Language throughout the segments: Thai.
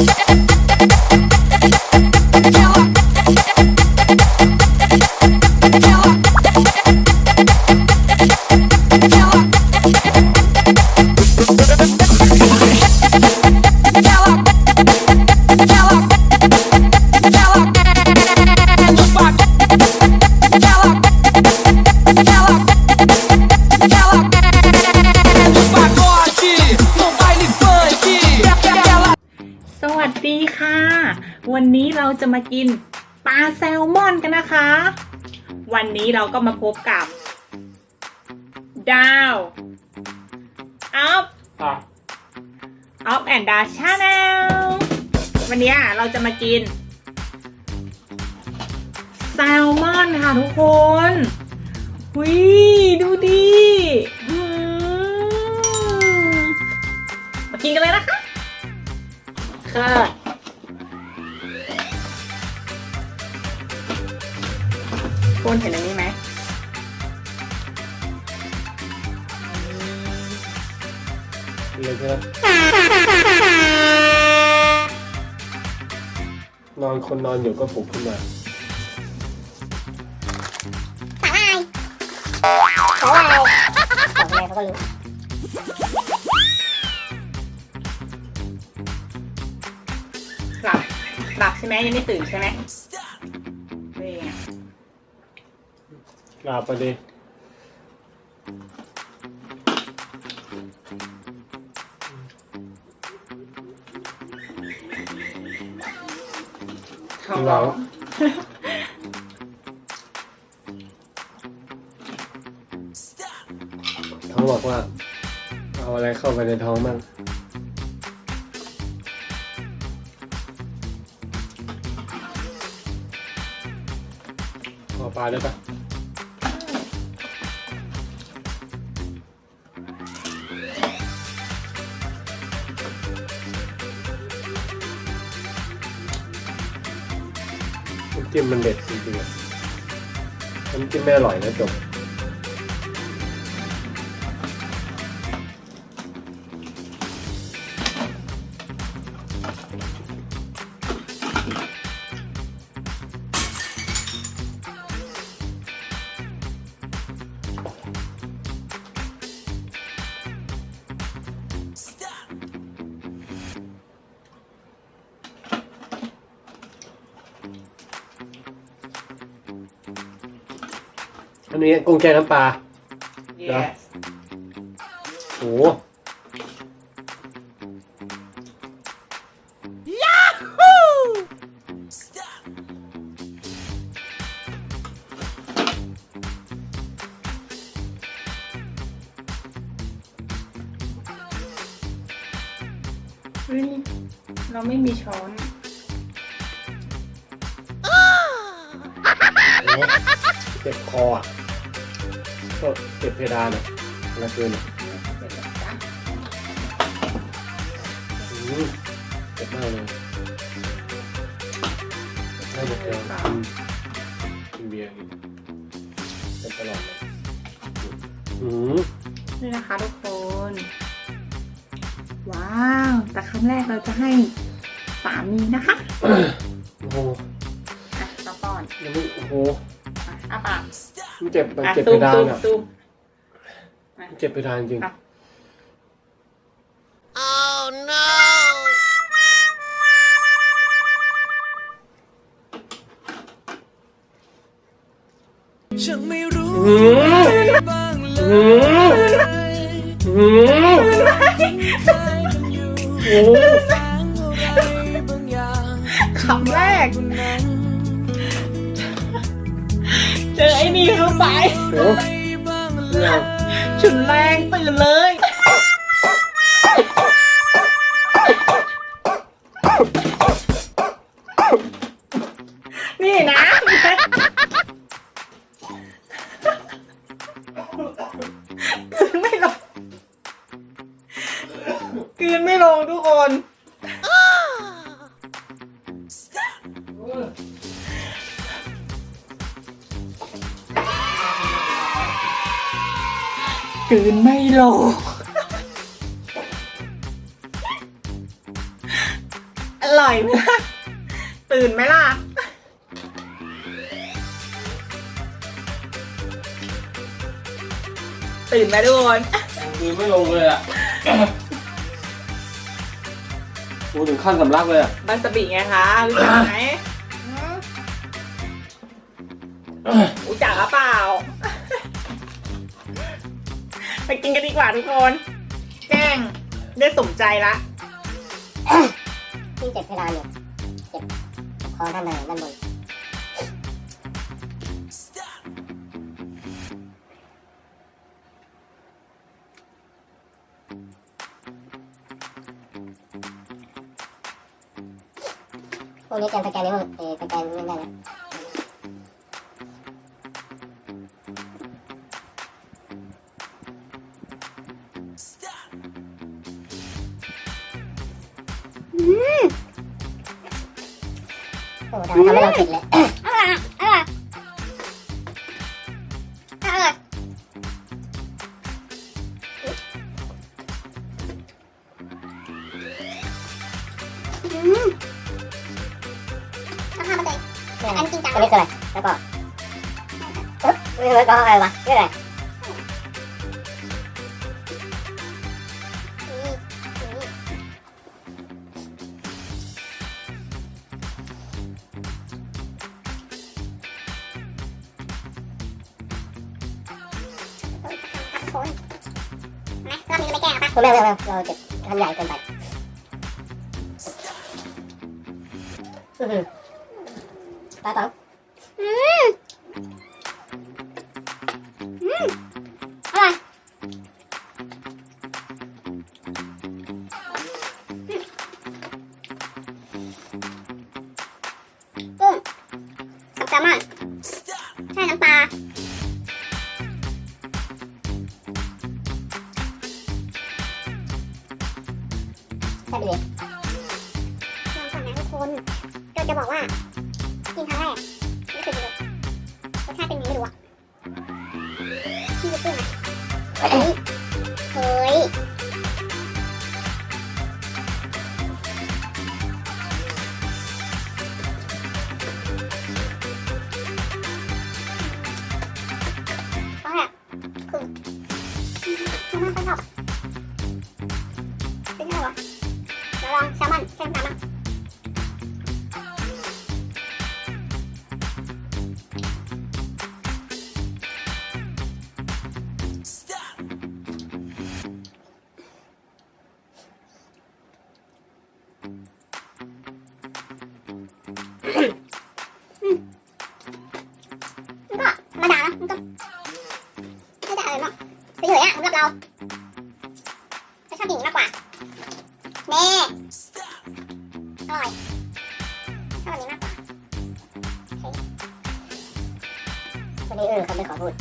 Yeah. ค่ะ วันนี้เราจะมากินปลาแซลมอนกันนะคะ วันนี้เราก็มาพบกับ ดาวอัพอัพแอนด์ดาชาแนลวันนี้เราจะมากิน แซลมอนค่ะทุกคนวิดูดิอืมมากินกันเลยนะคะค่ะ คุณเห็นอันนี้ไหมเลยใช่ไหมนอนคนนอนอยู่ก็ปลุกขึ้นมาหลับหลับใช่ไหมยังไม่ตื่นใช่ไหม กราบไปดิท้องเราร้องเขาบอกว่า เอาอะไรเข้าไปในท้องบ้างขอปลาได้ปะำจิ้มมันเด็ดจริงๆน้ำจิ้มไม่อร่อยนะจบ อันนี้กุ้งแช่น้ำปลาเหรอ Yes โอ้โหเฮ้ยเราไม่มีช้อน เจ็บคออะ ก็เจ็บเพดานอะกลางคืนเจ็บมากเลยน่าจะเจออืมกินเบียร์กินเป็นตลอดเลยอืมนี่นะคะทุกคน ว้าว แต่ครั้งแรกเราจะให้สามีนะคะโอ้โหอะต่อก่อนแล้วมันโอ้โห อะอ้าปาก เจ็บมันอะเจ็บซูเพมดาซูนมอะซูมมันเจ็บเพดานจริงอะฉันไม่รู้อืมบ้างเลอืยมอืมใจกันอยู่โอ้โหแสงอะไรบางอย่างคำแรกคนนั้น เจอไอ้นี่เข้าไป โอ้โหไปบ้างเลเนี่ยยฉุนแรงตื่นเลย กลืนไม่ลงอะไรร่อยไหมล่ะ ตื่นไหมล่ะ ตื่นไหมทุกคนคือไม่ลงเลยอะโอ้ถึงขั้นสำลักเลยอะบันสบิไงคะรู้จักไหมหืมรู้จักหรือเปล่า ไปกินกันดีกว่าทุกคน แกล้งได้สมใจละที่เจ็บเพดานอยู่เจ็บคอด้านในด้านบนพวกนี้เตรียมสแกนนิ้วมือเออสแกนนิ้วได้แล้ วโอ้ดาวทำให้เราติด เลยอร่อยอร่อยอร่อยอืมราคามันเลยอันจริงจังอันนี้คืออะไรแล้วก็เอ๊ะไม่รู้ก็อะไรวะนี่อะไรไม่ไม่ไม่ไม่เราเจ็บทันใหญ่เกินไปอื้อหือปลาต๋องอืมอืมอร่อย รสชาติเป็นไงไม่รู้อะที่ญี่ปุ่นอะ เราเราชอบกินอย่างนี้มากกว่าเน่อร่อยชอบอันนี้มากกว่าวันนี้เออเขาไม่ขอพูด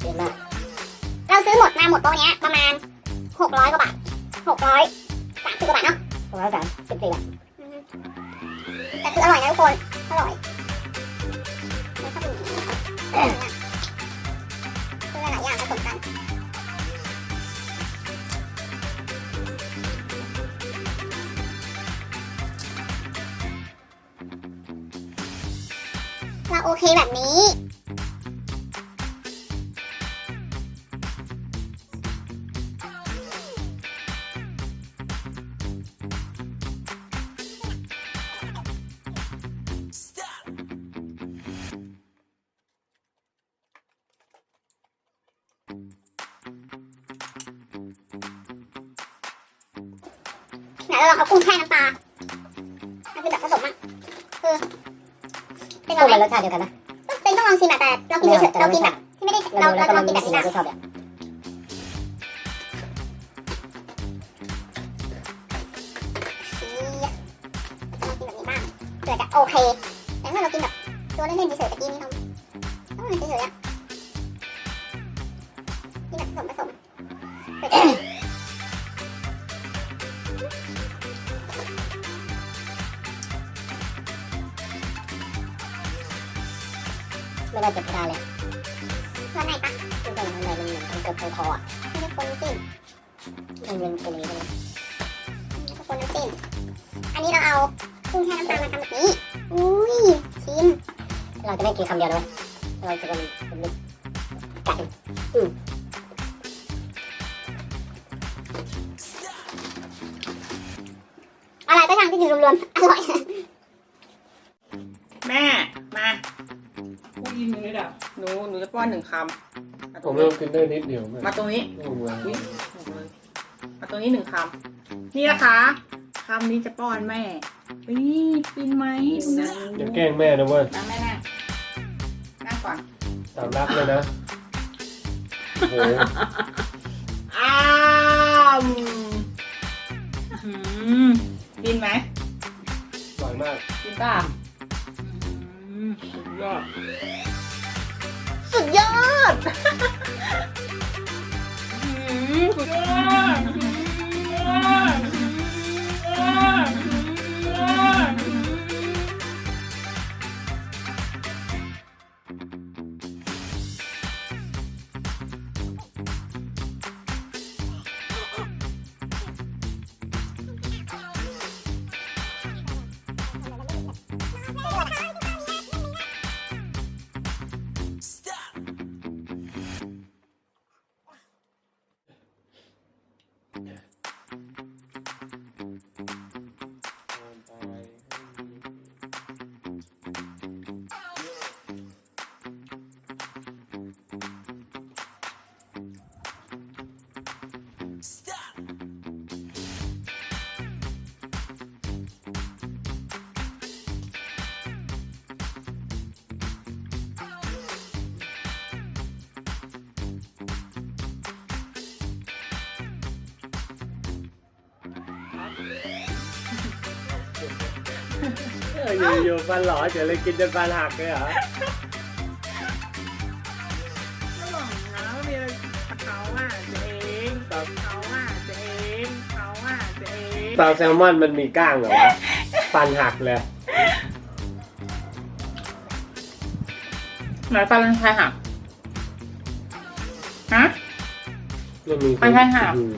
เยอะมากเราซื้อหมดมาหมดโต๊ะเนี้ยประมาณหกร้อยกว่าบาทหกร้อยสามสิบกว่าบาทเนาะหกร้อยสามสิบสี่บาทแต่คืออร่อยนะทุกคน อร่อยชอบกินเออคือห โอเคแบบนี้ ไหนเราลองเอากุ้งแช่น้ำปลามันคือแบบผสมอะคือ เป็นกุ้งอะไรมันรสชาติเดียวกันนะเป็นต้องลองชิมอะแต่เรากินเฉยๆเรากินแบบที่ไม่ได้เราเราดูแล้วเราก็ลมัอนงกินมีแบบสิ่งนี้ที่นะชอบเนี่ยลองกินแบบนี้บ้างเผื่อจะโอเคแต่ถ้าเรากินแบบตัวเล่นๆเฉยๆตะกี้นี่เราต้องมันเฉยๆอะ เจ็บเพดาเลยวันไหนปะมันเป็นอะไรมันเหมือนมันเกือบตรงคออะไม่ได้คนจิ้มมันเป็นเป็นอย่างนี้เลยคนน้ำจิ้มอันนี้เราเอากุ้งแช่น้ำปลามาทำแบบนี้ อุ้ยชิม เราจะไม่กินคำเดียวนะเว้ยเราจะเป็นเป็นมิตรกัดอืมอะไรก็ช่างที่อยู่รวมๆอร่อย แม่ มา พูดยินเลยอะหนูหนูจะป้อนหนึ่งคำมาตผรมงเริ่นี้มกินได้นิดเดียวแม่มาตรงนี้โอ้โหอุ๊ยหกเลยมาตรงนี้หนึ่งคำนี่นะคะคำนี้จะป้อนแม่อุ้ยกินไหมดูนะอย่าแกล้งแม่นะเว้ยนั่งแม่นั่งนั่งก่อนสำรับเลยนะโอ้โหอ้ามอื้อหือกินไหมหวานมากกินป่ะ อื้อหือยอด สุดยอดอื้อสุดยอด อออยู่อยู่ฟันหลอเฉยเลยกินจนฟันหักเลยเหรอระหว่างนะว่ามีอะไรเขาอะเจ๊เองเขาอะเจ๊เองเขาอะเจ๊เองปลาแซลมอนมันมีก้างเหรอวะฟันหักเลยไหนฟันเป็นใครหักฮะไม่มีไปให้หัก อืม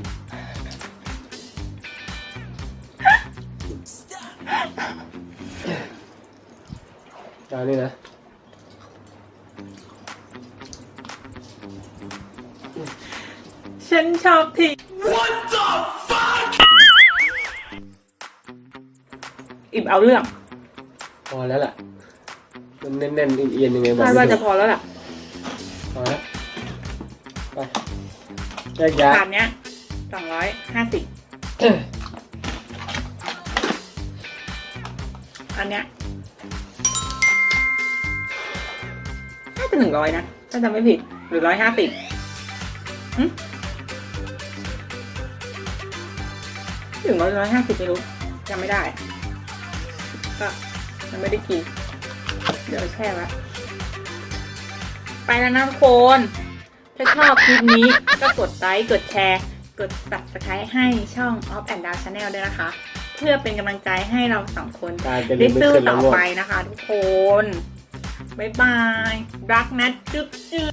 จานนี้นะฉันชอบที่อิ่มเอาเรื่อง พอแล้วล่ะ มันแน่นๆเอียนๆยังไงบอกคาดไม่ว่าจะถูกพอแล้วล่ะพอแล้วไปแยกย้ายถาดเนี้ยสองร้อยห้าสิบอันเนี้ย น่าจะหนึ่งร้อยนะ ถ้าจำไม่ผิด หรือร้อยห้าสิบถึงร้อยร้อยห้าสิบไม่รู้จำไม่ได้ ก็ยังไม่ได้กิน เดี๋ยวแช่ไว้ไปแล้วนะทุกคน ถ้าชอบคลิปนี้ก็กดไลค์ กดแชร์ กด subscribe ให้ช่อง Off and Down Channel ด้วยนะคะ เพื่อเป็นกำลังใจให้เราสองคนตายจะลืได้มไม่สู้ขึ้นแล้ต่วอง่วงไปนะคะทุกคน บ๊ายบาย รักนะจุ๊บจุ๊บ